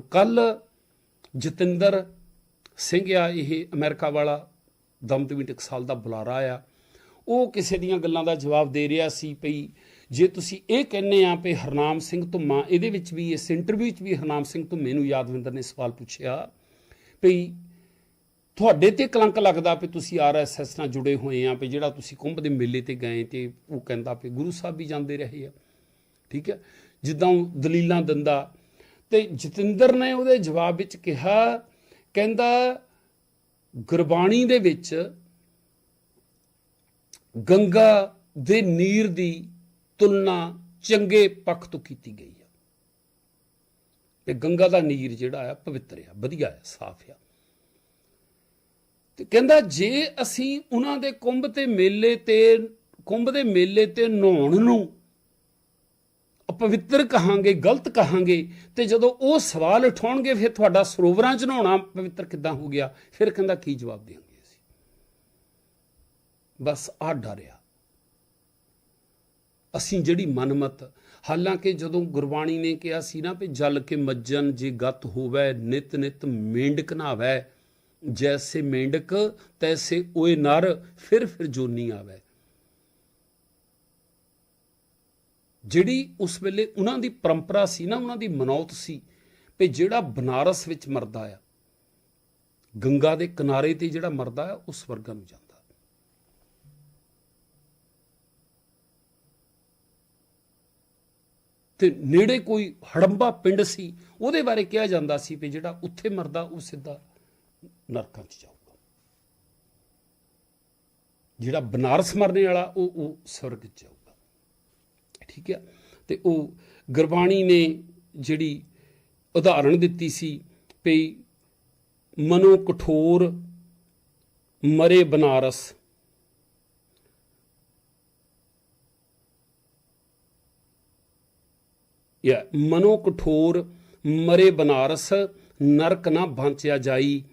ਕੱਲ ਜਤਿੰਦਰ ਸਿੰਘ ਆ, ਇਹ ਅਮਰੀਕਾ ਵਾਲਾ ਦਮਦਮੀ ਟਕਸਾਲ ਦਾ ਬੁਲਾਰਾ ਆ। ਉਹ ਕਿਸੇ ਦੀਆਂ ਗੱਲਾਂ ਦਾ ਜਵਾਬ ਦੇ ਰਿਹਾ ਸੀ ਭਈ, ਜੇ ਤੁਸੀਂ ਇਹ ਕਹਿੰਦੇ ਆ ਵੀ ਹਰਨਾਮ ਸਿੰਘ ਧੁੰਮਾ, ਇਹਦੇ ਵਿੱਚ ਵੀ, ਇਸ ਇੰਟਰਵਿਊ ਵਿੱਚ ਵੀ ਹਰਨਾਮ ਸਿੰਘ ਧੁੰਮੇ ਨੂੰ ਯਾਦਵਿੰਦਰ ਨੇ ਸਵਾਲ ਪੁੱਛਿਆ ਭਈ, ਤੁਹਾਡੇ ਤੇ ਕਲੰਕ ਲੱਗਦਾ ਵੀ ਤੁਸੀਂ ਆਰਐਸਐਸ ਨਾਲ ਜੁੜੇ ਹੋਏ ਆ ਵੀ ਜਿਹੜਾ ਤੁਸੀਂ ਕੁੰਭ ਦੇ ਮੇਲੇ ਤੇ ਗਏ ਤੇ ਉਹ ਕਹਿੰਦਾ ਵੀ ਗੁਰੂ ਸਾਹਿਬ ਵੀ ਜਾਂਦੇ ਰਹੇ ਆ। ਠੀਕ ਹੈ ਜਿੱਦਾਂ ਉਹ ਦਲੀਲਾਂ ਦਿੰਦਾ ਤੇ ਜਤਿੰਦਰ ਨੇ ਉਹਦੇ ਜਵਾਬ ਵਿੱਚ ਕਿਹਾ, ਕਹਿੰਦਾ, ਗੁਰਬਾਣੀ ਦੇ ਵਿੱਚ ਗੰਗਾ ਦੇ ਨੀਰ ਦੀ ਤੁਲਨਾ ਚੰਗੇ ਪੱਖ ਤੋਂ ਕੀਤੀ ਗਈ ਹੈ ਤੇ ਗੰਗਾ ਦਾ ਨੀਰ ਜਿਹੜਾ ਆ, ਪਵਿੱਤਰ ਆ, ਵਧੀਆ ਆ, ਸਾਫ਼ ਆ। ਤੇ ਕਹਿੰਦਾ, ਜੇ ਅਸੀਂ ਉਹਨਾਂ ਦੇ ਕੁੰਭ ਤੇ ਮੇਲੇ ਤੇ, ਕੁੰਭ ਦੇ ਮੇਲੇ ਤੇ ਨਹਾਉਣ ਨੂੰ ਅਪਵਿੱਤਰ ਕਹਾਂਗੇ, ਗਲਤ ਕਹਾਂਗੇ, ਤੇ ਜਦੋਂ ਉਹ ਸਵਾਲ ਉਠਾਉਣਗੇ, ਫਿਰ ਤੁਹਾਡਾ ਸਰੋਵਰਾਂ 'ਚ ਨਹਾਉਣਾ ਪਵਿੱਤਰ ਕਿੱਦਾਂ ਹੋ ਗਿਆ? ਫਿਰ ਕਹਿੰਦਾ, ਕੀ ਜਵਾਬ ਦੇਵਾਂਗੇ ਅਸੀਂ? ਬਸ ਆ। ਡਰਿਆ ਅਸੀਂ ਜਿਹੜੀ ਮਨਮਤ, ਹਾਲਾਂਕਿ ਜਦੋਂ ਗੁਰਬਾਣੀ ਨੇ ਕਿਹਾ ਸੀ ਨਾ ਵੀ ਜਲ ਕੇ ਮੱਜਨ ਜੇ ਗਤ ਹੋਵੇ, ਨਿਤ ਨਿਤ ਮੇਂਡਕ ਨਾਵੇ ਜੈਸੇ ਮੇਂਡਕ ਤੈਸੇ ਓਏ ਨਰ, ਫਿਰ ਫਿਰ ਜੋਨੀ ਆਵੇ। ਜਿਹੜੀ ਉਸ ਵੇਲੇ ਉਹਨਾਂ ਦੀ ਪਰੰਪਰਾ ਸੀ ਨਾ, ਉਹਨਾਂ ਦੀ ਮਨੌਤ ਸੀ ਵੀ ਜਿਹੜਾ ਬਨਾਰਸ ਵਿੱਚ ਮਰਦਾ ਆ, ਗੰਗਾ ਦੇ ਕਿਨਾਰੇ ਤੇ ਜਿਹੜਾ ਮਰਦਾ ਆ, ਉਹ ਸਵਰਗਾਂ ਨੂੰ ਜਾਂਦਾ। ਤੇ ਨੇੜੇ ਕੋਈ ਹੜੰਬਾ ਪਿੰਡ ਸੀ, ਉਹਦੇ ਬਾਰੇ ਕਿਹਾ ਜਾਂਦਾ ਸੀ ਵੀ ਜਿਹੜਾ ਉੱਥੇ ਮਰਦਾ, ਉਹ ਸਿੱਧਾ ਨਰਕਾਂ 'ਚ ਜਾਊਗਾ। ਜਿਹੜਾ ਬਨਾਰਸ ਮਰਨੇ ਵਾਲਾ, ਉਹ ਉਹ ਸਵਰਗ 'ਚ ਜਾਊਗਾ। ਠੀਕ ਹੈ? ਤੇ ਉਹ ਗੁਰਬਾਣੀ ਨੇ ਜਿਹੜੀ ਉਦਾਹਰਣ ਦਿੱਤੀ ਸੀ ਵੀ ਮਨੋ ਕਠੋਰ ਮਰੇ ਬਨਾਰਸ। ਯਾ ਮਨੋ ਕਠੋਰ ਮਰੇ ਬਨਾਰਸ, ਨਰਕ ਨਾ ਭਾਂਚਿਆ ਜਾਈ।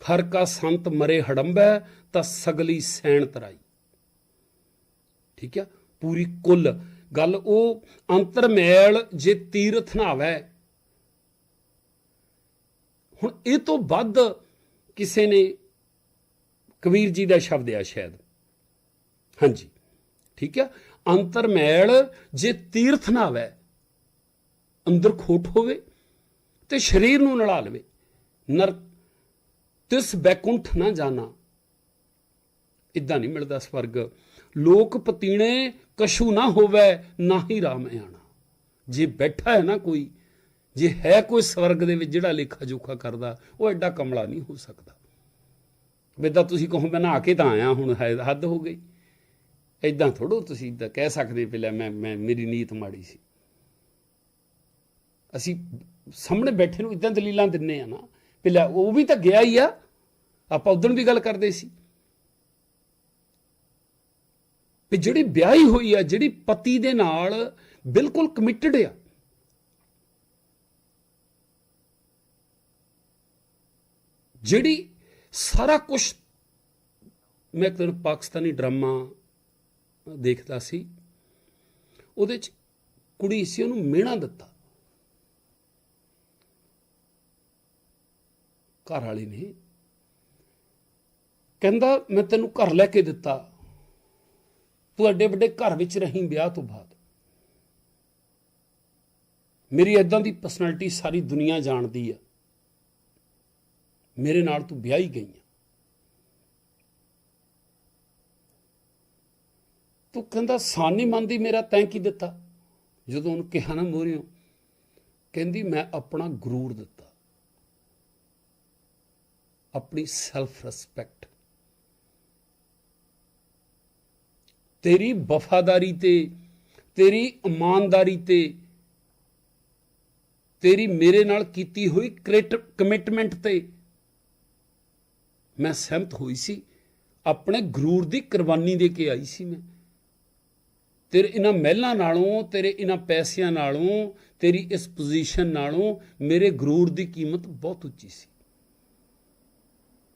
ਹਰ ਕਾ ਸੰਤ ਮਰੇ ਹੜੰਬੈ, ਤਾਂ ਸਗਲੀ ਸੈਣ ਤਰਾਈ। ਠੀਕ ਹੈ? ਪੂਰੀ ਕੁੱਲ ਗੱਲ ਉਹ ਅੰਤਰਮੈਲ ਜੇ ਤੀਰਥ ਨਾਵੈ। ਹੁਣ ਇਹ ਤੋਂ ਵੱਧ ਕਿਸੇ ਨੇ ਕਬੀਰ ਜੀ ਦਾ ਸ਼ਬਦ ਆ ਸ਼ਾਇਦ। ਹਾਂਜੀ, ਠੀਕ ਹੈ ਅੰਤਰਮੈਲ ਜੇ ਤੀਰਥ ਨਾਵੇ, ਅੰਦਰ ਖੋਟ ਹੋਵੇ ਤੇ ਸਰੀਰ ਨੂੰ ਨਲਾ ਲਵੇ। ਨਰ, ਤਿਸ ਬੈਕੁੰਠ ਨਾ ਜਾਣਾ। ਇਦਾਂ ਨਹੀਂ ਮਿਲਦਾ ਸਵਰਗ। ਲੋਕ ਪਤੀਣੇ ਕਸ਼ੂ ਨਾ ਹੋਵੇ, ਨਾ ਹੀ ਰਾਮ ਆਣਾ। ਜੇ ਬੈਠਾ ਹੈ ਨਾ ਕੋਈ, ਜੇ ਹੈ ਕੋਈ ਸਵਰਗ ਦੇ ਵਿੱਚ ਜਿਹੜਾ ਲੇਖਾ ਜੋਖਾ ਕਰਦਾ, ਉਹ ਐਡਾ ਕਮਲਾ ਨਹੀਂ ਹੋ ਸਕਦਾ। ਵੇਦਾ ਤੁਸੀਂ ਕਹੋ, ਮੈਂ ਨਹਾ ਕੇ ਤਾਂ ਆਇਆ, ਹੁਣ ਹੈ- ਹੱਦ ਹੋ ਗਈ। ਐਦਾਂ ਥੋੜੋ ਤੁਸੀਂ ਤਾਂ ਕਹਿ ਸਕਦੇ ਪਹਿਲਾਂ ਮੈਂ ਮੈਂ, ਮੇਰੀ ਨੀਤ ਮਾੜੀ ਸੀ। ਅਸੀਂ ਸਾਹਮਣੇ ਬੈਠੇ ਨੂੰ ਇਦਾਂ ਦਲੀਲਾਂ ਦਿੰਨੇ ਆ ਨਾ ਪਹਿਲਾਂ ਉਹ ਵੀ ਤਾਂ ਗਿਆ ਹੀ ਆ। ਆਪਾਂ ਉਦੋਂ ਵੀ ਗੱਲ ਕਰਦੇ ਸੀ। ਵੀ ਜਿਹੜੀ ਵਿਆਹੀ ਹੋਈ ਆ, ਜਿਹੜੀ ਪਤੀ ਦੇ ਨਾਲ ਬਿਲਕੁਲ ਕਮਿਟਡ ਆ। ਜਿਹੜੀ ਸਾਰਾ ਕੁਝ ਮੈਂ ਇੱਕ ਦਿਨ ਪਾਕਿਸਤਾਨੀ ਡਰਾਮਾ ਦੇਖਦਾ ਸੀ, ਉਹਦੇ ਚ ਕੁੜੀ ਸੀ, ਉਹਨੂੰ ਮਿਹਣਾ ਦਿੱਤਾ। ਘਰ ਵਾਲੀ ਨੇ। ਕਹਿੰਦਾ, ਮੈਂ ਤੈਨੂੰ ਘਰ ਲੈ ਕੇ ਦਿੱਤਾ। ਤੂੰ ਐਡੇ ਵੱਡੇ ਘਰ ਵਿੱਚ ਰਹੀ ਵਿਆਹ ਤੋਂ ਬਾਅਦ। ਮੇਰੀ ਐਦਾਂ ਦੀ ਪਰਸਨੈਲਿਟੀ ਸਾਰੀ ਦੁਨੀਆ ਜਾਣਦੀ ਆ। ਮੇਰੇ ਨਾਲ ਤੂੰ ਵਿਆਹੀ ਗਈ ਆ। ਤੂੰ ਕਹਿੰਦਾ, ਸਾਨੀ ਮੰਨਦੀ ਮੇਰਾ, ਤੈਂ ਕੀ ਦਿੱਤਾ? ਜਦੋਂ ਉਹਨੂੰ ਕਿਹਾ ਨਾ ਮੋਰਿਓ, ਕਹਿੰਦੀ, ਮੈਂ ਆਪਣਾ ਗਰੂਰ ਦਿੱਤਾ। ਆਪਣੀ ਸੈਲਫ ਰਿਸਪੈਕਟ ਤੇਰੀ ਵਫਾਦਾਰੀ ਤੇ, ਤੇਰੀ ਇਮਾਨਦਾਰੀ ਤੇ, ਤੇਰੀ ਮੇਰੇ ਨਾਲ ਕੀਤੀ ਹੋਈ ਕਮਿਟਮੈਂਟ ਤੇ ਮੈਂ ਸਹਿਮਤ ਹੋਈ ਸੀ। ਆਪਣੇ ਗਰੂਰ ਦੀ ਕੁਰਬਾਨੀ ਦੇ ਕੇ ਆਈ ਸੀ ਮੈਂ। ਤੇਰੇ ਇਹਨਾਂ ਮਹਿਲਾਂ ਨਾਲੋਂ, ਤੇਰੇ ਇਹਨਾਂ ਪੈਸਿਆਂ ਨਾਲੋਂ, ਤੇਰੀ ਇਸ ਪੋਜੀਸ਼ਨ ਨਾਲੋਂ ਮੇਰੇ ਗਰੂਰ ਦੀ ਕੀਮਤ ਬਹੁਤ ਉੱਚੀ ਸੀ।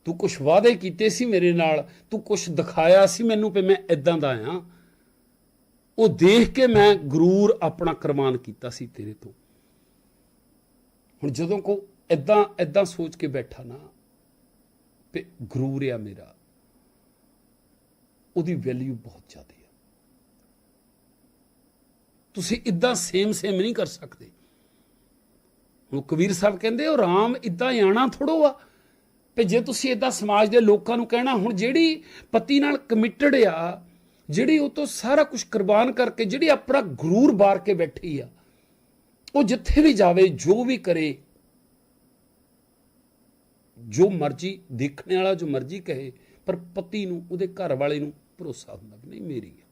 ਤੂੰ ਕੁਝ ਵਾਅਦੇ ਕੀਤੇ ਸੀ ਮੇਰੇ ਨਾਲ? ਤੂੰ ਕੁਝ ਦਿਖਾਇਆ ਸੀ ਮੈਨੂੰ ਕਿ ਮੈਂ ਇਦਾਂ ਦਾ ਆ? ਉਹ ਦੇਖ ਕੇ ਮੈਂ ਗਰੂਰ ਆਪਣਾ ਕੁਰਬਾਨ ਕੀਤਾ ਸੀ ਤੇਰੇ ਤੋਂ। ਹੁਣ ਜਦੋਂ ਕੋ ਇਦਾਂ ਇਦਾਂ ਸੋਚ ਕੇ ਬੈਠਾ ਨਾ ਤੇ ਗਰੂਰ ਆ ਮੇਰਾ, ਉਹਦੀ ਵੈਲਿਊ ਬਹੁਤ ਜ਼ਿਆਦਾ ਹੈ ਤੁਸੀਂ ਇਦਾਂ ਸੇਮ ਸੇਮ ਨਹੀਂ ਕਰ ਸਕਦੇ। ਹੁਣ ਕਬੀਰ ਸਾਹਿਬ ਕਹਿੰਦੇ, ਉਹ ਰਾਮ ਇਦਾਂ ਆਣਾ ਥੋੜੋ ਆ ਤੇ ਜੇ ਤੁਸੀਂ ਇਦਾਂ ਸਮਾਜ ਦੇ ਲੋਕਾਂ ਨੂੰ ਕਹਿਣਾ, ਹੁਣ ਜਿਹੜੀ ਪਤੀ ਨਾਲ ਕਮਿਟਡ ਆ, ਜਿਹੜੀ ਉਹ ਤੋਂ ਸਾਰਾ ਕੁਝ ਕੁਰਬਾਨ ਕਰਕੇ, ਜਿਹੜੀ ਆਪਣਾ ਗਰੂਰ ਬਾਰ ਕੇ ਬੈਠੀ ਆ, ਉਹ ਜਿੱਥੇ ਵੀ ਜਾਵੇ, ਜੋ ਵੀ ਕਰੇ, ਜੋ ਮਰਜ਼ੀ ਦੇਖਣ ਵਾਲਾ, ਜੋ ਮਰਜ਼ੀ ਕਹੇ, ਪਰ ਪਤੀ ਨੂੰ, ਉਹਦੇ ਘਰ ਵਾਲੇ ਨੂੰ ਭਰੋਸਾ ਹੁੰਦਾ ਵੀ ਨਹੀਂ, ਮੇਰੀ ਆ।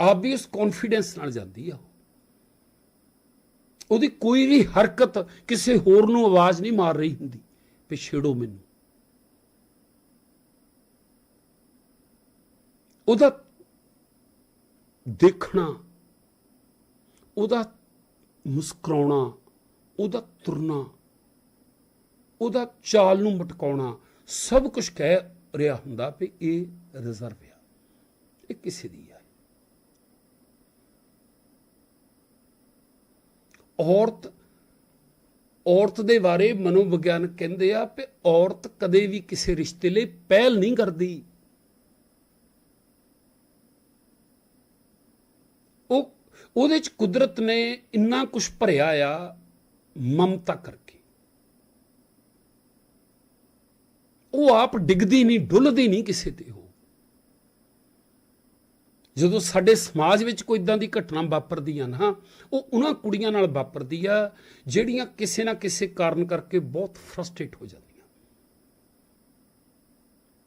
ਆਪ ਵੀ ਉਸ ਕੌਨਫੀਡੈਂਸ ਨਾਲ ਜਾਂਦੀ ਆ ਉਹਦੀ ਕੋਈ ਵੀ ਹਰਕਤ ਕਿਸੇ ਹੋਰ ਨੂੰ ਆਵਾਜ਼ ਨਹੀਂ ਮਾਰ ਰਹੀ ਹੁੰਦੀ। ਵੀ ਮੈਨੂੰ। ਉਹਦਾ ਦੇਖਣਾ, ਉਹਦਾ ਮੁਸਕਰਾਉਣਾ, ਉਹਦਾ ਤੁਰਨਾ, ਉਹਦਾ ਚਾਲ ਨੂੰ ਮਟਕਾਉਣਾ, ਸਭ ਕੁਝ ਕਹਿ ਰਿਹਾ ਹੁੰਦਾ ਵੀ ਇਹ ਰਿਜ਼ਰਵ ਆ। ਇਹ ਕਿਸੇ ਦੀ ਆ। ਔਰਤ ਔਰਤ ਦੇ ਬਾਰੇ ਮਨੋਵਿਗਿਆਨਕ ਕਹਿੰਦੇ ਆ ਕਿ ਔਰਤ ਕਦੇ ਵੀ ਕਿਸੇ ਰਿਸ਼ਤੇ ਲਈ ਪਹਿਲ ਨਹੀਂ ਕਰਦੀ। ਉਹ, ਉਹਦੇ ਚ ਕੁਦਰਤ ਨੇ ਇੰਨਾ ਕੁਝ ਭਰਿਆ ਆ ਮਮਤਾ ਕਰਕੇ। ਉਹ ਆਪ ਡਿੱਗਦੀ ਨਹੀਂ, ਡੁੱਲਦੀ ਨਹੀਂ ਕਿਸੇ ਤੇ ਉਹ। ਜਦੋਂ ਸਾਡੇ ਸਮਾਜ ਵਿੱਚ ਕੋਈ ਇਦਾਂ ਦੀ ਘਟਨਾ ਵਾਪਰਦੀ ਆ ਨਾ, ਉਹ ਉਹਨਾਂ ਕੁੜੀਆਂ ਨਾਲ ਵਾਪਰਦੀ ਆ, ਜਿਹੜੀਆਂ ਕਿਸੇ ਨਾ ਕਿਸੇ ਕਾਰਨ ਕਰਕੇ ਬਹੁਤ ਫਰਸਟ੍ਰੇਟ ਹੋ ਜਾਂਦੀਆਂ।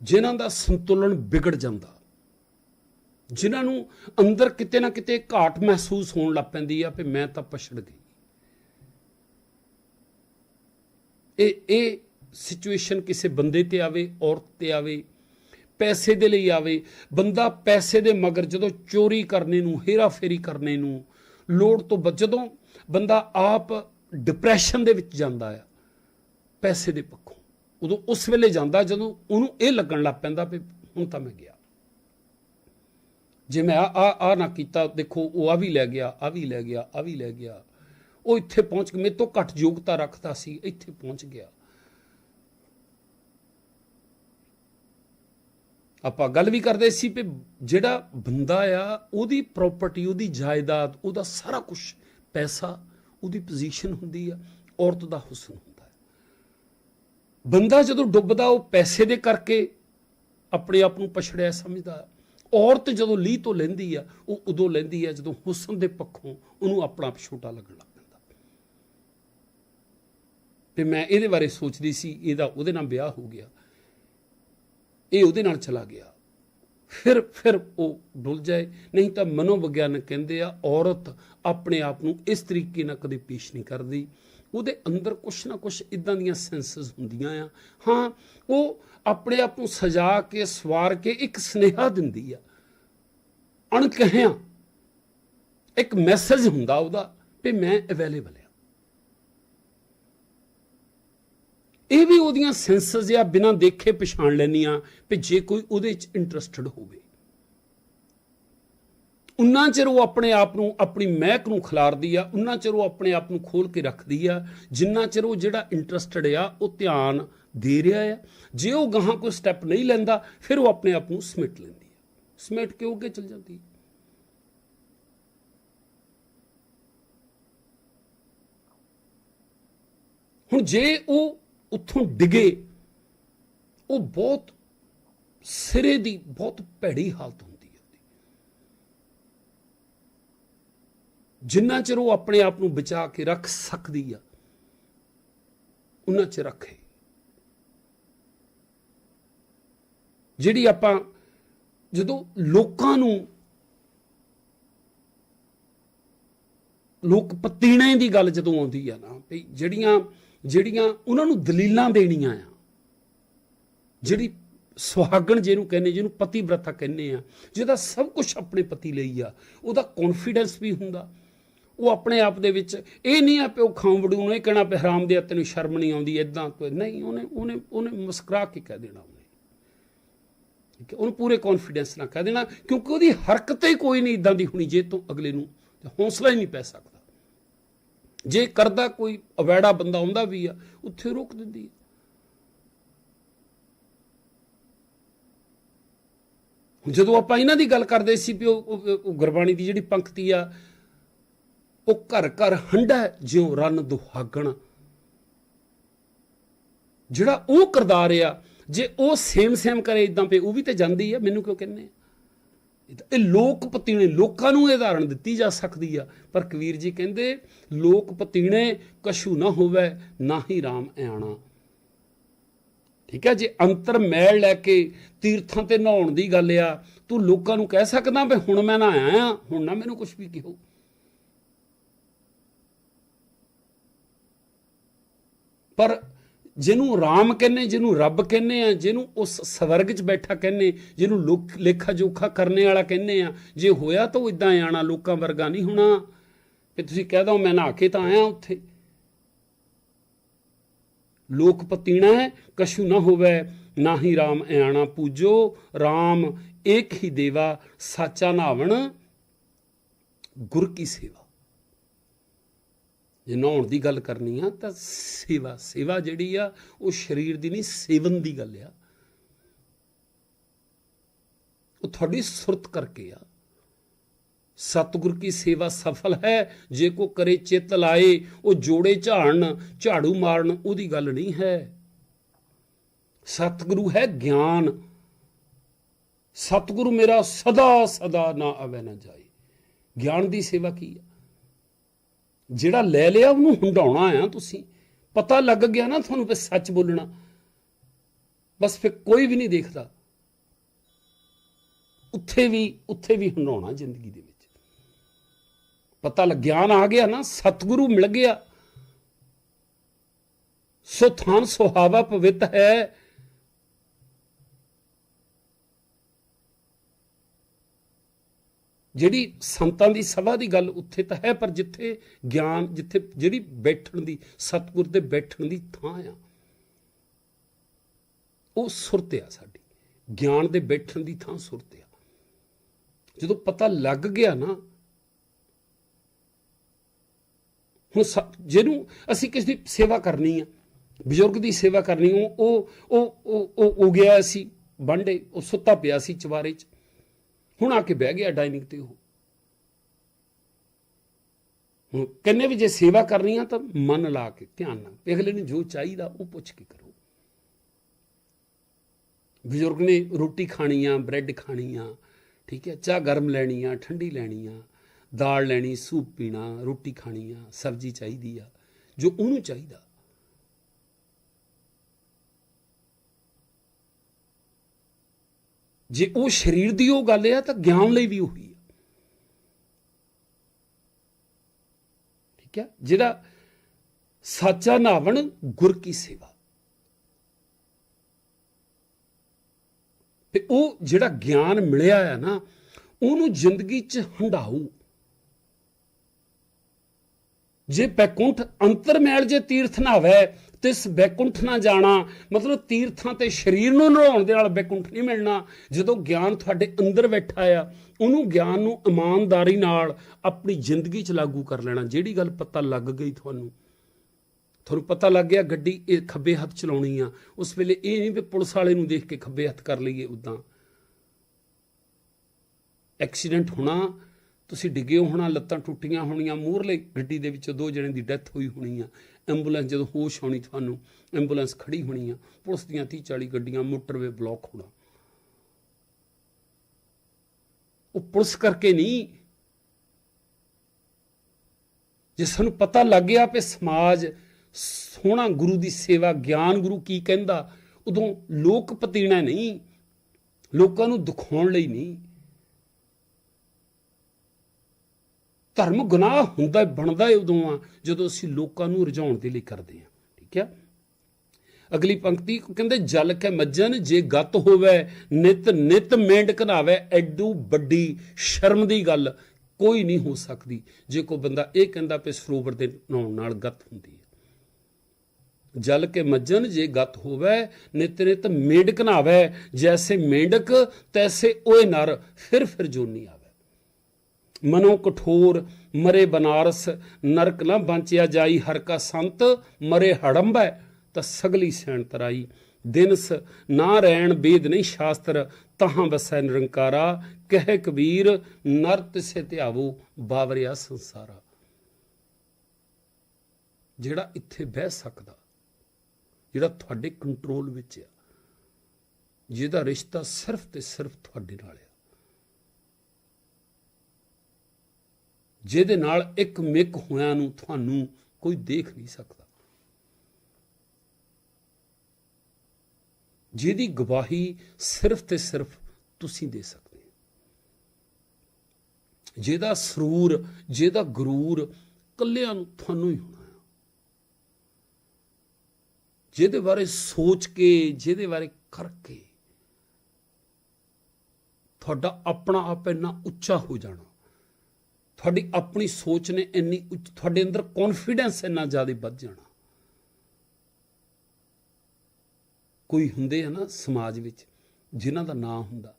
ਜਿਨ੍ਹਾਂ ਦਾ ਸੰਤੁਲਨ ਵਿਗੜ ਜਾਂਦਾ, ਜਿਨ੍ਹਾਂ ਨੂੰ ਅੰਦਰ ਕਿਤੇ ਨਾ ਕਿਤੇ ਘਾਟ ਮਹਿਸੂਸ ਹੋਣ ਲੱਗ ਪੈਂਦੀ ਆ ਕਿ ਮੈਂ ਤਾਂ ਪਛੜ ਗਈ। ਇਹ ਇਹ ਸਿਚੁਏਸ਼ਨ ਕਿਸੇ ਬੰਦੇ ਤੇ ਆਵੇ, ਔਰਤ ਤੇ ਆਵੇ ਪੈਸੇ ਦੇ ਲਈ ਆਵੇ, ਬੰਦਾ ਪੈਸੇ ਦੇ ਮਗਰ ਜਦੋਂ ਚੋਰੀ ਕਰਨੇ ਨੂੰ ਹੇਰਾ ਫੇਰੀ ਕਰਨੇ ਨੂੰ ਲੋੜ ਤੋਂ ਬ- ਬੰਦਾ ਆਪ ਡਿਪਰੈਸ਼ਨ ਦੇ ਵਿੱਚ ਜਾਂਦਾ ਆ, ਪੈਸੇ ਦੇ ਪੱਖੋਂ, ਉਦੋਂ ਉਸ ਵੇਲੇ ਜਾਂਦਾ ਜਦੋਂ ਉਹਨੂੰ ਇਹ ਲੱਗਣ ਲੱਗ ਪੈਂਦਾ ਵੀ ਹੁਣ ਤਾਂ ਮੈਂ ਗਿਆ। ਜੇ ਮੈਂ ਆ ਆ ਆ ਨਾ ਕੀਤਾ, ਦੇਖੋ ਉਹ ਆ ਵੀ ਲੈ ਗਿਆ, ਆ ਵੀ ਲੈ ਗਿਆ, ਆ ਵੀ ਲੈ ਗਿਆ, ਉਹ ਇੱਥੇ ਪਹੁੰਚ ਕੇ ਮੇਰੇ ਤੋਂ ਘੱਟ ਯੋਗਤਾ ਰੱਖਦਾ ਸੀ, ਇੱਥੇ ਪਹੁੰਚ ਗਿਆ। ਆਪਾਂ ਗੱਲ ਵੀ ਕਰਦੇ ਸੀ ਕਿ ਜਿਹੜਾ ਬੰਦਾ ਆ, ਉਹਦੀ ਪ੍ਰਾਪਰਟੀ ਉਹਦੀ ਜਾਇਦਾਦ, ਉਹਦਾ ਸਾਰਾ ਕੁਝ ਪੈਸਾ, ਉਹਦੀ ਪੋਜੀਸ਼ਨ ਹੁੰਦੀ ਆ, ਔਰਤ ਦਾ ਹੁਸਨ ਹੁੰਦਾ ਹੈ। ਬੰਦਾ ਜਦੋਂ ਡੁੱਬਦਾ, ਉਹ ਪੈਸੇ ਦੇ ਕਰਕੇ ਆਪਣੇ ਆਪ ਨੂੰ ਪਛੜਿਆ ਸਮਝਦਾ ਔਰਤ ਜਦੋਂ ਲੀਹ ਤੋਂ ਲੈਂਦੀ ਆ, ਉਹ ਉਦੋਂ ਲੈਂਦੀ ਆ, ਜਦੋਂ ਹੁਸਨ ਦੇ ਪੱਖੋਂ ਉਹਨੂੰ ਆਪਣਾ ਆਪ ਛੋਟਾ ਲੱਗਣ ਲੱਗ ਪੈਂਦਾ। ਤੇ ਮੈਂ ਇਹਦੇ ਬਾਰੇ ਸੋਚਦੀ ਸੀ, ਇਹਦਾ ਉਹਦੇ ਨਾਲ ਵਿਆਹ ਹੋ ਗਿਆ। ਇਹ ਉਹਦੇ ਨਾਲ ਚਲਾ ਗਿਆ। ਫਿਰ ਫਿਰ ਉਹ ਡੁੱਲ ਜਾਏ। ਨਹੀਂ ਤਾਂ ਮਨੋਵਿਗਿਆਨਕ ਕਹਿੰਦੇ ਆ, ਔਰਤ ਆਪਣੇ ਆਪ ਨੂੰ ਇਸ ਤਰੀਕੇ ਨਾਲ ਕਦੇ ਪੇਸ਼ ਨਹੀਂ ਕਰਦੀ। ਉਹਦੇ ਅੰਦਰ ਕੁਛ ਨਾ ਕੁਛ ਇਦਾਂ ਦੀਆਂ ਸੈਂਸਸ ਹੁੰਦੀਆਂ ਆ। ਹਾਂ, ਉਹ ਆਪਣੇ ਆਪ ਨੂੰ ਸਜਾ ਕੇ, ਸਵਾਰ ਕੇ ਇੱਕ ਸਨੇਹਾ ਦਿੰਦੀ ਆ। ਅਣਕਹਿਆ ਇੱਕ ਮੈਸੇਜ ਹੁੰਦਾ ਉਹਦਾ ਵੀ ਮੈਂ ਅਵੇਲੇਬਲ ਇਹ ਵੀ ਉਹਦੀਆਂ ਸੈਂਸਸ ਜਾਂ ਬਿਨਾਂ ਦੇਖੇ ਪਛਾਣ ਲੈਣੀਆਂ ਵੀ ਜੇ ਕੋਈ ਉਹਦੇ ਚ ਇੰਟਰਸਟਡ ਹੋਵੇ। ਉਨਾ ਚਿਰ ਉਹ ਆਪਣੇ ਆਪ ਨੂੰ, ਆਪਣੀ ਮਹਿਕ ਨੂੰ ਖਿਲਾਰਦੀ ਆ ਉਨਾ ਚਿਰ ਉਹ ਆਪਣੇ ਆਪ ਨੂੰ ਖੋਲ ਕੇ ਰੱਖਦੀ ਆ, ਜਿੰਨਾ ਚਿਰ ਉਹ ਜਿਹੜਾ ਇੰਟਰਸਟਡ ਆ, ਉਹ ਧਿਆਨ ਦੇ ਰਿਹਾ ਆ। ਜੇ ਉਹ ਗਾਹਾਂ ਕੋਈ ਸਟੈਪ ਨਹੀਂ ਲੈਂਦਾ, ਫਿਰ ਉਹ ਆਪਣੇ ਆਪ ਨੂੰ ਸਮਿਟ ਲੈਂਦੀ ਆ। ਸਮਿਟ ਕੇ ਉਹ ਅੱਗੇ ਚਲ ਜਾਂਦੀ ਹੈ ਹੁਣ ਜੇ ਉਹ ਉੱਥੋਂ ਡਿਗੇ। ਉਹ ਬਹੁਤ ਸਿਰੇ ਦੀ ਬਹੁਤ ਭੈੜੀ ਹਾਲਤ ਹੁੰਦੀ ਹੈ ਉਹਦੀ। ਜਿੰਨਾ ਚਿਰ ਉਹ ਆਪਣੇ ਆਪ ਨੂੰ ਬਚਾ ਕੇ ਰੱਖ ਸਕਦੀ ਆ ਉਹਨਾਂ ਚ ਰੱਖੇ। ਜਿਹੜੀ ਆਪਾਂ ਜਦੋਂ ਲੋਕਾਂ ਨੂੰ ਲੋਕ ਪਤੀਣੇ ਦੀ ਗੱਲ ਜਦੋਂ ਆਉਂਦੀ ਆ ਨਾ, ਵੀ ਜਿਹੜੀਆਂ ਜਿਹੜੀਆਂ ਉਹਨਾਂ ਨੂੰ ਦਲੀਲਾਂ ਦੇਣੀਆਂ ਆ। ਜਿਹੜੀ ਸੁਹਾਗਣ ਜਿਹਨੂੰ ਕਹਿੰਦੇ, ਜਿਹਨੂੰ ਪਤੀ ਬ੍ਰਤਾ ਕਹਿੰਦੇ ਆ, ਜਿਹਦਾ ਸਭ ਕੁਝ ਆਪਣੇ ਪਤੀ ਲਈ ਆ, ਉਹਦਾ ਕੌਨਫੀਡੈਂਸ ਵੀ ਹੁੰਦਾ। ਉਹ ਆਪਣੇ ਆਪ ਦੇ ਵਿੱਚ ਇਹ ਨਹੀਂ ਆ ਪਿਓ ਖਾਂਵੜੂ ਨੂੰ ਇਹ ਕਹਿਣਾ ਵੀ ਹਰਾਮ ਦੇ ਤੈਨੂੰ ਸ਼ਰਮ ਨਹੀਂ ਆਉਂਦੀ ਇਦਾਂ ਨਹੀਂ, ਉਹਨੇ ਉਹਨੇ ਉਹਨੇ ਮੁਸਕਰਾ ਕੇ ਕਹਿ ਦੇਣਾ ਉਹਨੇ। ਠੀਕ ਹੈ, ਉਹਨੂੰ ਪੂਰੇ ਕੌਨਫੀਡੈਂਸ ਨਾਲ ਕਹਿ ਦੇਣਾ, ਕਿਉਂਕਿ ਉਹਦੀ ਹਰਕਤ ਹੀ ਕੋਈ ਨਹੀਂ ਇਦਾਂ ਦੀ ਹੋਣੀ, ਜੇ ਤੋਂ ਅਗਲੇ ਨੂੰ ਹੌਸਲਾ ਹੀ ਨਹੀਂ ਪੈ ਸਕਦਾ। ਜੇ ਕਰਦਾ ਕੋਈ ਅਵੈੜਾ ਬੰਦਾ ਆਉਂਦਾ ਵੀ ਆ, ਉੱਥੇ ਰੋਕ ਦਿੰਦੀ ਹੈ ਜਦੋਂ ਆਪਾਂ ਇਹਨਾਂ ਦੀ ਗੱਲ ਕਰਦੇ ਸੀ ਵੀ ਉਹ- ਗੁਰਬਾਣੀ ਦੀ ਜਿਹੜੀ ਪੰਕਤੀ ਆ, ਉਹ ਘਰ ਘਰ ਹੰਡਾ ਜਿਉ ਰਨ ਦੁਹਾਗਣ ਜਿਹੜਾ ਉਹ ਕਰਦਾਰ ਆ ਜੇ ਉਹ ਸੇਮ ਸੇਮ ਕਰੇ ਇਦਾਂ ਪੇ ਉਹ ਵੀ ਤੇ ਜਾਂਦੀ ਆ, ਮੈਨੂੰ ਕਿਉਂ ਕਹਿੰਨੇ ਆ? ਇਹ ਲੋਕ ਪਤੀਣੇ, ਲੋਕਾਂ ਨੂੰ ਇਹ ਉਦਾਹਰਣ ਦਿੱਤੀ ਜਾ ਸਕਦੀ ਆ। ਪਰ ਕਬੀਰ ਜੀ ਕਹਿੰਦੇ, ਲੋਕ ਪਤੀਣੇ ਕਸ਼ੂ ਨਾ ਹੋਵੇ, ਨਾ ਹੀ RAM ਆਣਾ ਠੀਕ ਹੈ, ਜੇ ਅੰਤਰ ਮੈਲ ਲੈ ਕੇ ਤੀਰਥਾਂ ਤੇ ਨਹਾਉਣ ਦੀ ਗੱਲ ਆ, ਤੂੰ ਲੋਕਾਂ ਨੂੰ ਕਹਿ ਸਕਦਾ ਵੀ ਹੁਣ ਮੈਂ ਨਾ ਆਇਆ, ਹੁਣ ਨਾ ਮੈਨੂੰ ਕੁਝ ਵੀ ਕਿਹੋ। ਪਰ ਜਿਹਨੂੰ ਰਾਮ ਕਹਿੰਨੇ ਜਿਹਨੂੰ ਰੱਬ ਕਹਿੰਨੇ ਆ, ਜਿਹਨੂੰ ਉਸ ਸਵਰਗ 'ਚ ਬੈਠਾ ਕਹਿੰਨੇ ਜਿਹਨੂੰ ਲੋਕ ਲੇਖਾ ਜੋਖਾ ਕਰਨੇ ਵਾਲਾ ਕਹਿੰਨੇ ਆ, ਜੇ ਹੋਇਆ ਤਾਂ ਉਹ ਇਦਾਂ ਆਣਾ, ਲੋਕਾਂ ਵਰਗਾ ਨਹੀਂ ਹੋਣਾ। ਕਿ ਤੁਸੀਂ ਕਹਿ ਦੋ ਮੈਂ ਨਹਾ ਕੇ ਤਾਂ ਆਇਆ ਉੱਥੇ। ਲੋਕ ਪਤੀਣਾ ਹੈ ਕਛੂ ਨਾ ਹੋਵੇ, ਨਾ ਹੀ RAM ਆਣਾ ਪੂਜੋ। RAM ਏਕ ਹੀ ਦੇਵਾ, ਸਾਚਾ ਨਾਵਣ, ਗੁਰ ਕੀ ਸੇਵਾ। ਜੇ ਨਹਾਉਣ ਦੀ ਗੱਲ ਕਰਨੀ ਆ, ਤਾਂ ਸੇਵਾ ਸੇਵਾ ਜਿਹੜੀ ਆ, ਉਹ ਸਰੀਰ ਦੀ ਨਹੀਂ, ਸੇਵਨ ਦੀ ਗੱਲ ਆ। ਉਹ ਤੁਹਾਡੀ ਸੁਰਤ ਕਰਕੇ ਆ। ਸਤਿਗੁਰ ਕੀ ਸੇਵਾ ਸਫਲ ਹੈ? ਜੇ ਕੋ ਕਰੇ ਚਿੱਤ ਲਾਏ, ਉਹ ਜੋੜੇ ਝਾੜਨ, ਝਾੜੂ ਮਾਰਨ, ਉਹਦੀ ਗੱਲ ਨਹੀਂ ਹੈ। ਸਤਿਗੁਰੂ ਹੈ ਗਿਆਨ। ਸਤਿਗੁਰੂ ਮੇਰਾ ਸਦਾ ਸਦਾ ਨਾ ਆਵੇ ਨਾ ਜਾਏ। ਗਿਆਨ ਦੀ ਸੇਵਾ ਕੀ ਹੈ ਜਿਹੜਾ ਲੈ ਲਿਆ ਉਹਨੂੰ ਹੰਡਾਉਣਾ ਆ ਤੁਸੀਂ। ਪਤਾ ਲੱਗ ਗਿਆ ਨਾ ਤੁਹਾਨੂੰ ਵੀ ਸੱਚ ਬੋਲਣਾ। ਬਸ ਫਿਰ ਕੋਈ ਵੀ ਨਹੀਂ ਦੇਖਦਾ। ਉੱਥੇ ਵੀ ਉੱਥੇ ਵੀ ਹੰਡਾਉਣਾ ਜ਼ਿੰਦਗੀ ਦੇ ਵਿੱਚ। ਪਤਾ ਲੱਗ ਗਿਆਨ ਆ ਗਿਆ ਨਾ, ਸਤਿਗੁਰੂ ਮਿਲ ਗਿਆ। ਸੋ ਥਾਨ ਸੁਹਾਵਾ ਪਵਿੱਤ ਹੈ। ਜਿਹੜੀ ਸੰਤਾਂ ਦੀ ਸਭਾ ਦੀ ਗੱਲ ਉੱਥੇ ਤਾਂ ਹੈ, ਪਰ ਜਿੱਥੇ ਗਿਆਨ, ਜਿੱਥੇ ਜਿਹੜੀ ਬੈਠਣ ਦੀ, ਸਤਿਗੁਰ ਦੇ ਬੈਠਣ ਦੀ ਥਾਂ ਆ, ਉਹ ਸੁਰਤ ਆ ਸਾਡੀ। ਗਿਆਨ ਦੇ ਬੈਠਣ ਦੀ ਥਾਂ ਸੁਰਤ ਆ। ਜਦੋਂ ਪਤਾ ਲੱਗ ਗਿਆ ਨਾ, ਹੁਣ ਸ- ਜਿਹਨੂੰ ਅਸੀਂ ਕਿਸ ਦੀ ਸੇਵਾ ਕਰਨੀ ਆ, ਬਜ਼ੁਰਗ ਦੀ ਸੇਵਾ ਕਰਨੀ, ਉਹ ਉਹ ਉਹ, ਉਹ- ਗਿਆ ਸੀ ਬਾਂਡੇ ਉਹ ਸੁੱਤਾ ਪਿਆ ਸੀ ਚਵਾਰੇ 'ਚ। ਹੁਣ ਆ ਕੇ ਬਹਿ ਗਿਆ ਡਾਈਨਿੰਗ ਤੇ ਉਹ। ਹੁਣ ਕਹਿੰਦੇ ਵੀ ਜੇ ਸੇਵਾ ਕਰਨੀ ਆ ਤਾਂ ਮਨ ਲਾ ਕੇ ਧਿਆਨ ਨਾਲ। ਅਗਲੇ ਨੂੰ ਜੋ ਚਾਹੀਦਾ ਉਹ ਪੁੱਛ ਕੇ ਕਰੋ। ਬਜ਼ੁਰਗ ਨੇ ਰੋਟੀ ਖਾਣੀ ਆ, ਬ੍ਰੈਡ ਖਾਣੀ ਆ, ਠੀਕ ਹੈ, ਚਾਹ ਗਰਮ ਲੈਣੀ ਆ, ਠੰਡੀ ਲੈਣੀ ਆ, ਦਾਲ ਲੈਣੀ, ਸੂਪ ਪੀਣਾ, ਰੋਟੀ ਖਾਣੀ ਆ, ਸਬਜ਼ੀ ਚਾਹੀਦੀ ਆ, ਜੋ ਉਹਨੂੰ ਚਾਹੀਦਾ। ਜੇ ਉਹ ਸਰੀਰ ਦੀ ਉਹ ਗੱਲ ਆ, ਤਾਂ ਗਿਆਨ ਲਈ ਵੀ ਉਹੀ ਆ। ਠੀਕ ਹੈ ਜਿਹੜਾ ਸਾਚਾ ਨਾਵਣ, ਗੁਰ ਕੀ ਸੇਵਾ। ਤੇ ਉਹ ਜਿਹੜਾ ਗਿਆਨ ਮਿਲਿਆ ਆ ਨਾ, ਉਹਨੂੰ ਜ਼ਿੰਦਗੀ 'ਚ ਹੰਡਾਊ ਜੇ ਪੈਕੁੰਠ ਅੰਤਰ ਮੈਲ ਜੇ ਤੀਰਥ ਨਾਵੇ ਤਿਸ ਬੈਕੁੰਠ ਨਾ ਜਾਣਾ। ਮਤਲਬ ਤੀਰਥਾਂ ਤੇ ਸਰੀਰ ਨੂੰ ਨਹਾਉਣ ਦੇ ਨਾਲ ਬੈਕੁੰਠ ਨਹੀਂ ਮਿਲਣਾ। ਜਦੋਂ ਗਿਆਨ ਤੁਹਾਡੇ ਅੰਦਰ ਬੈਠਾ ਆ, ਉਹਨੂੰ ਗਿਆਨ ਨੂੰ ਇਮਾਨਦਾਰੀ ਨਾਲ ਆਪਣੀ ਜ਼ਿੰਦਗੀ 'ਚ ਲਾਗੂ ਕਰ ਲੈਣਾ। ਜਿਹੜੀ ਗੱਲ ਪਤਾ ਲੱਗ ਗਈ ਤੁਹਾਨੂੰ ਤੁਹਾਨੂੰ ਪਤਾ ਲੱਗ ਗਿਆ ਗੱਡੀ ਇਹ ਖੱਬੇ ਹੱਥ ਚਲਾਉਣੀ ਆ। ਉਸ ਵੇਲੇ ਇਹ ਨਹੀਂ ਵੀ ਪੁਲਿਸ ਵਾਲੇ ਨੂੰ ਦੇਖ ਕੇ ਖੱਬੇ ਹੱਥ ਕਰ ਲਈਏ ਉਦਾਂ ਐਕਸੀਡੈਂਟ ਹੋਣਾ, ਤੁਸੀਂ ਡਿੱਗੇ ਹੋਣਾ, ਲੱਤਾਂ ਟੁੱਟੀਆਂ ਹੋਣੀਆਂ, ਮੂਹਰਲੇ ਗੱਡੀ ਦੇ ਵਿੱਚ ਦੋ ਜਣੇ ਦੀ ਡੈਥ ਹੋਈ ਹੋਣੀ ਆ। ਐਂਬੂਲੈਂਸ ਜਦੋਂ ਹੋਸ਼ ਆਉਣੀ ਤੁਹਾਨੂੰ, ਐਂਬੂਲੈਂਸ ਖੜੀ ਹੋਣੀ ਆ, ਪੁਲਿਸ ਦੀਆਂ 30 40 ਗੱਡੀਆਂ ਮੋਟਰਵੇ ਬਲੌਕ ਹੋਣਾ। ਉਹ ਪੁਲਿਸ ਕਰਕੇ ਨਹੀਂ। ਜੇ ਸਾਨੂੰ ਪਤਾ ਲੱਗ ਗਿਆ ਕਿ ਸਮਾਜ ਸੋਹਣਾ ਗੁਰੂ ਦੀ ਸੇਵਾ, ਗਿਆਨ ਗੁਰੂ ਕੀ ਕਹਿੰਦਾ, ਉਦੋਂ ਲੋਕ ਪਤੀਣਾ ਨਹੀਂ, ਲੋਕਾਂ ਨੂੰ ਦਿਖਾਉਣ ਲਈ ਨਹੀਂ। ਧਰਮ ਗੁਨਾਹ ਹੁੰਦਾ ਬਣਦਾ ਹੈ ਉਦੋਂ ਆ, ਜਦੋਂ ਅਸੀਂ ਲੋਕਾਂ ਨੂੰ ਰਜਾਉਣ ਦੇ ਲਈ ਕਰਦੇ ਹਾਂ, ਠੀਕ ਹੈ? ਅਗਲੀ ਪੰਕਤੀ ਕਹਿੰਦੇ, ਜਲ ਕੇ ਮੱਜਨ ਜੇ ਗੱਤ ਹੋਵੇ, ਨਿਤ ਨਿਤ ਮੇਂਡ ਘਨਾਵੇ ਐਡੂ ਵੱਡੀ ਸ਼ਰਮ ਦੀ ਗੱਲ ਕੋਈ ਨਹੀਂ ਹੋ ਸਕਦੀ। ਜੇ ਕੋਈ ਬੰਦਾ ਇਹ ਕਹਿੰਦਾ ਪੇ ਸਰੋਵਰ ਦੇ ਨਹਾਉਣ ਨਾਲ ਗੱਤ ਹੁੰਦੀ ਹੈ। ਜਲ ਕੇ ਮੱਜਨ ਜੇ ਗੱਤ ਹੋਵੇ, ਨਿਤ ਨਿਤ ਮੇਂਡ ਘਨਾਵੇ ਜੈਸੇ ਮੇਂਡਕ ਤੈਸੇ ਓਏ ਨਰ, ਫਿਰ ਫਿਰ ਜੋਨੀ ਆਵੇ ਮਨੋ ਕਠੋਰ ਮਰੇ ਬਨਾਰਸ, ਨਰਕ ਨਾ ਬਾਂਚਿਆ ਜਾਈ, ਹਰ ਕਾ ਸੰਤ ਮਰੇ ਹੜੰਬੈ, ਤਾਂ ਸਗਲੀ ਸੈਣ ਤਰਾਈ। ਦਿਨਸ ਨਾ ਰਹਿਣ ਬੇਦ ਨਹੀਂ ਸ਼ਾਸਤਰ, ਤਹਾਂ ਵਸੈ ਨਿਰੰਕਾਰਾ, ਕਹਿ ਕਬੀਰ, ਨਰ ਤਿਸੇ ਧਿਆਵੋ, ਬਾਵਰਿਆ ਸੰਸਾਰਾ। ਜਿਹੜਾ ਇੱਥੇ ਬਹਿ ਸਕਦਾ, ਜਿਹੜਾ ਤੁਹਾਡੇ ਕੰਟਰੋਲ ਵਿੱਚ ਆ, ਜਿਹਦਾ ਰਿਸ਼ਤਾ ਸਿਰਫ ਤੇ ਸਿਰਫ ਤੁਹਾਡੇ ਨਾਲ ਆ ਜਿਹਦੇ ਨਾਲ ਇੱਕ ਮਿਕ ਹੋਇਆਂ ਨੂੰ ਤੁਹਾਨੂੰ ਕੋਈ ਦੇਖ ਨਹੀਂ ਸਕਦਾ। ਜਿਹਦੀ ਗਵਾਹੀ ਸਿਰਫ ਤੇ ਸਿਰਫ ਤੁਸੀਂ ਦੇ ਸਕਦੇ ਹੋ। ਜਿਹਦਾ ਸਰੂਰ, ਜਿਹਦਾ ਗਰੂਰ ਕੱਲਿਆਂ ਨੂੰ ਤੁਹਾਨੂੰ ਹੀ ਹੋਣਾ ਹੈ। ਜਿਹਦੇ ਬਾਰੇ ਸੋਚ ਕੇ, ਜਿਹਦੇ ਬਾਰੇ ਕਰਕੇ ਤੁਹਾਡਾ ਆਪਣਾ ਆਪ ਇੰਨਾ ਉੱਚਾ ਹੋ ਜਾਣਾ। ਤੁਹਾਡੀ ਆਪਣੀ ਸੋਚ ਨੇ ਇੰਨੀ ਉੱਚ ਤੁਹਾਡੇ ਅੰਦਰ ਕੌਨਫੀਡੈਂਸ ਇੰਨਾ ਜ਼ਿਆਦਾ ਵੱਧ ਜਾਣਾ। ਕੋਈ ਹੁੰਦੇ ਆ ਨਾ ਸਮਾਜ ਵਿੱਚ ਜਿਨ੍ਹਾਂ ਦਾ ਨਾਂ ਹੁੰਦਾ,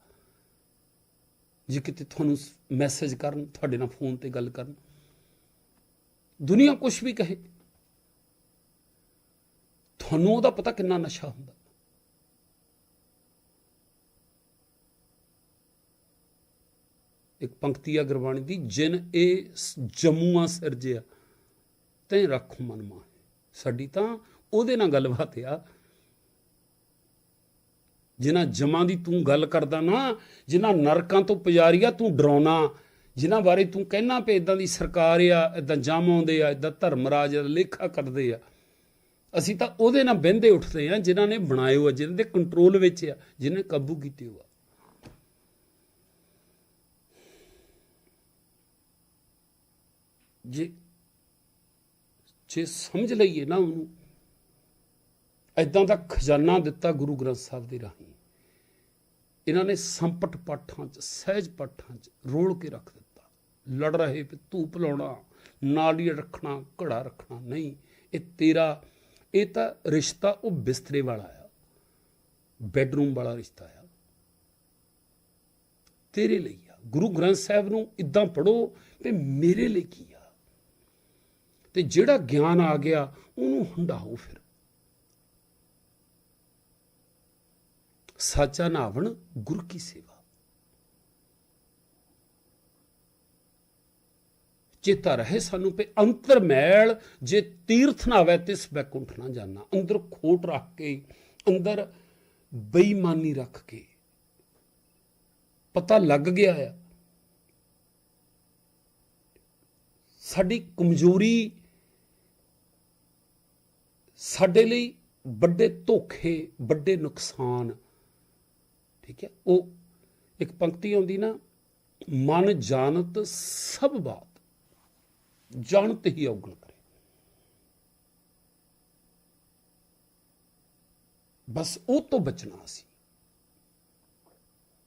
ਜੇ ਕਿਤੇ ਤੁਹਾਨੂੰ ਮੈਸੇਜ ਕਰਨ, ਤੁਹਾਡੇ ਨਾਲ ਫੋਨ ਤੇ ਗੱਲ ਕਰਨ, ਦੁਨੀਆ ਕੁਝ ਵੀ ਕਹੇ, ਤੁਹਾਨੂੰ ਉਹਦਾ ਪਤਾ ਕਿੰਨਾ ਨਸ਼ਾ ਹੁੰਦਾ। ਇੱਕ ਪੰਕਤੀ ਆ ਗੁਰਬਾਣੀ ਦੀ, ਜਿਨ ਇਹ ਜਮੂਆ ਸਿਰਜਿਆ ਤੈ ਰੱਖੋ ਮਨ ਮਾਹੇ। ਸਾਡੀ ਤਾਂ ਉਹਦੇ ਨਾਲ ਗੱਲਬਾਤ ਆ। ਜਿਨ੍ਹਾਂ ਜਮਾਂ ਦੀ ਤੂੰ ਗੱਲ ਕਰਦਾ ਨਾ, ਜਿਨ੍ਹਾਂ ਨਰਕਾਂ ਤੋਂ ਪੁਜਾਰੀਆ ਤੂੰ ਡਰਾਉਣਾ। ਜਿਨ੍ਹਾਂ ਬਾਰੇ ਤੂੰ ਕਹਿਣਾ ਪਏ ਇਦਾਂ ਦੀ ਸਰਕਾਰ ਆ ਇਦਾਂ ਜਮ ਆਉਂਦੇ ਆ ਇਦਾਂ ਧਰਮਰਾਜ ਲੇਖਾ ਕਰਦੇ ਆ। ਅਸੀਂ ਤਾਂ ਉਹਦੇ ਨਾਲ ਬਹਿੰਦੇ ਉੱਠਦੇ ਆ, ਜਿਨ੍ਹਾਂ ਨੇ ਬਣਾਏ ਹੋ ਜਿਨ੍ਹਾਂ ਦੇ ਕੰਟਰੋਲ ਵਿੱਚ ਆ, ਜਿਨ੍ਹਾਂ ਨੇ ਕਾਬੂ ਕੀਤੇ ਹੋ ਜੇ ਜੇ ਸਮਝ ਲਈਏ ਨਾ ਉਹਨੂੰ ਐਦਾਂ ਦਾ ਖਜ਼ਾਨਾ ਦਿੱਤਾ ਗੁਰੂ ਗ੍ਰੰਥ ਸਾਹਿਬ ਦੇ ਰਾਹੀਂ। ਇਹਨਾਂ ਨੇ ਸੰਪਟ ਪਾਠਾਂ 'ਚ, ਸਹਿਜ ਪਾਠਾਂ 'ਚ ਰੋਲ ਕੇ ਰੱਖ ਦਿੱਤਾ। ਲੜ ਰਹੇ ਵੀ ਧੂਪ ਲਾਉਣਾ ਨਾਲੀ ਰੱਖਣਾ, ਘੜਾ ਰੱਖਣਾ, ਨਹੀਂ, ਇਹ ਤੇਰਾ, ਇਹ ਤਾਂ ਰਿਸ਼ਤਾ ਉਹ ਬਿਸਤਰੇ ਵਾਲਾ ਆ। ਬੈੱਡਰੂਮ ਵਾਲਾ ਰਿਸ਼ਤਾ ਆ। ਤੇਰੇ ਲਈ ਆ। ਗੁਰੂ ਗ੍ਰੰਥ ਸਾਹਿਬ ਨੂੰ ਇਦਾਂ ਪੜੋ ਤੇ ਮੇਰੇ ਲਈ ਕੀ ਆ। ਤੇ ਜਿਹੜਾ ਗਿਆਨ ਆ ਗਿਆ, ਉਹਨੂੰ ਹੰਡਾਓ ਫਿਰ। ਸਾਚਾ ਨਾਵਣ, ਗੁਰ ਕੀ ਸੇਵਾ। ਚੇਤਾ ਰਹੇ ਸਾਨੂੰ ਪੇ ਅੰਤਰ ਮੈਲ, ਜੇ ਤੀਰਥ ਨਾ ਹੋਵੇ ਤਿਸ ਬੈਕੁੰਠ ਨਾ ਜਾਣਾ ਅੰਦਰ ਖੋਟ ਰੱਖ ਕੇ, ਅੰਦਰ ਬੇਈਮਾਨੀ ਰੱਖ ਕੇ। ਪਤਾ ਲੱਗ ਗਿਆ ਆ। ਸਾਡੀ ਕਮਜ਼ੋਰੀ ਸਾਡੇ ਲਈ ਵੱਡੇ ਧੋਖੇ, ਵੱਡੇ ਨੁਕਸਾਨ। ਠੀਕ ਹੈ? ਉਹ ਇੱਕ ਪੰਕਤੀ ਆਉਂਦੀ ਨਾ, ਮਨ ਜਾਣਤ ਸਭ ਬਾਤ। ਜਾਣਤ ਹੀ ਔਗਣ ਕਰੇ। ਬਸ ਉਹ ਤੋਂ ਬਚਣਾ ਸੀ।